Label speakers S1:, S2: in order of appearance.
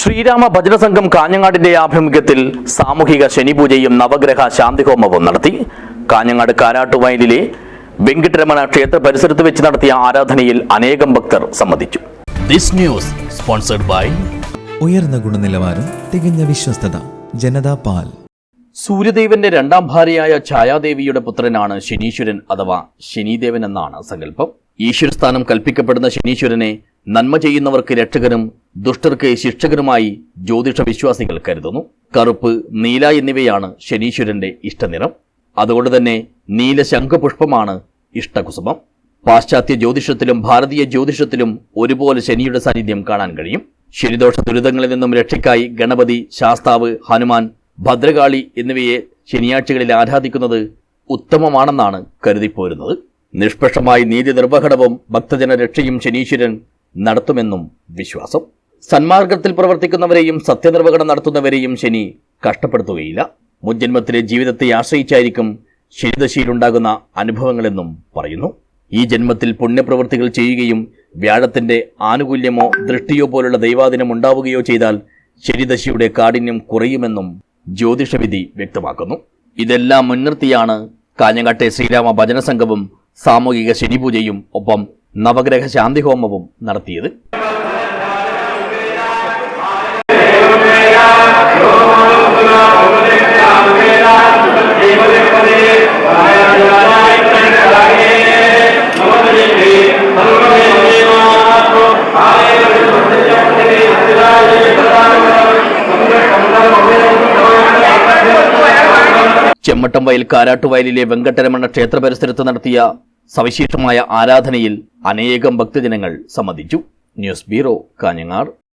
S1: ശ്രീരാമ ഭജന സംഘം കാഞ്ഞങ്ങാടിന്റെ ആഭിമുഖ്യത്തിൽ സാമൂഹിക ശനിപൂജയും നവഗ്രഹ ശാന്തിഹോമവും നടത്തി. കാഞ്ഞങ്ങാട് കാരാട്ടുവയലിലെ വെങ്കിട്ടരമണ ക്ഷേത്ര പരിസരത്ത് വെച്ച് നടത്തിയ ആരാധനയിൽ അനേകം ഭക്തർ സംബന്ധിച്ചു.
S2: ദിസ് ന്യൂസ് സ്പോൺസർഡ് ബൈ
S3: ഉയർന്ന ഗുണനിലവാരം തികഞ്ഞ വിശ്വസ്തത ജനതാ പാൽ.
S1: സൂര്യദേവന്റെ രണ്ടാം ഭാര്യയായ ഛായാദേവിയുടെ പുത്രനാണ് ശനീശ്വരൻ അഥവാ ശനിദേവൻ എന്നാണ് സങ്കല്പം. ഈശ്വരസ്ഥാനം കൽപ്പിക്കപ്പെടുന്ന ശനീശ്വരനെ നന്മ ചെയ്യുന്നവർക്ക് രക്ഷകനും ദുഷ്ടർക്ക് ശിക്ഷകനുമായി ജ്യോതിഷ വിശ്വാസികൾ കരുതുന്നു. കറുപ്പ് നീല എന്നിവയാണ് ശനീശ്വരന്റെ ഇഷ്ടനിറം. അതുകൊണ്ട് തന്നെ നീല ശംഖപുഷ്പമാണ് ഇഷ്ടകുസുമം. പാശ്ചാത്യ ജ്യോതിഷത്തിലും ഭാരതീയ ജ്യോതിഷത്തിലും ഒരുപോലെ ശനിയുടെ സാന്നിധ്യം കാണാൻ കഴിയും. ശനിദോഷ ദുരിതങ്ങളിൽ നിന്നും രക്ഷയ്ക്കായി ഗണപതി ശാസ്താവ് ഹനുമാൻ ഭദ്രകാളി എന്നിവയെ ശനിയാഴ്ചകളിൽ ആരാധിക്കുന്നത് ഉത്തമമാണെന്നാണ് കരുതിപ്പോരുന്നത്. നിഷ്പക്ഷമായി നീതി നിർവഹണവും ഭക്തജന രക്ഷയും ശനീശ്വരൻ നടത്തുമെന്നും വിശ്വാസം. സന്മാർഗത്തിൽ പ്രവർത്തിക്കുന്നവരെയും സത്യനിർവഹണം നടത്തുന്നവരെയും ശനി കഷ്ടപ്പെടുത്തുകയില്ല. മുൻജന്മത്തിലെ ജീവിതത്തെ ആശ്രയിച്ചായിരിക്കും ശനിദശയിലുണ്ടാകുന്ന അനുഭവങ്ങളെന്നും പറയുന്നു. ഈ ജന്മത്തിൽ പുണ്യപ്രവൃത്തികൾ ചെയ്യുകയും വ്യാഴത്തിന്റെ ആനുകൂല്യമോ ദൃഷ്ടിയോ പോലുള്ള ദൈവാദിനം ഉണ്ടാവുകയോ ചെയ്താൽ ശനിദശയുടെ കാഠിന്യം കുറയുമെന്നും ജ്യോതിഷവിധി വ്യക്തമാക്കുന്നു. ഇതെല്ലാം മുൻനിർത്തിയാണ് കാഞ്ഞങ്ങാട്ടെ ശ്രീരാമ ഭജന സംഘവും സാമൂഹിക ശനിപൂജയും ഒപ്പം നവഗ്രഹ ശാന്തിഹോമവും നടത്തിയത്. ചെമ്മട്ടം വയൽ കാരാട്ടുവയലിലെ വെങ്കട്ടരമണ്ണ ക്ഷേത്ര പരിസരത്ത് നടത്തിയ സവിശേഷമായ ആരാധനയിൽ അനേകം ഭക്തജനങ്ങൾ സംബന്ധിച്ചു. News bureau Kanhangad.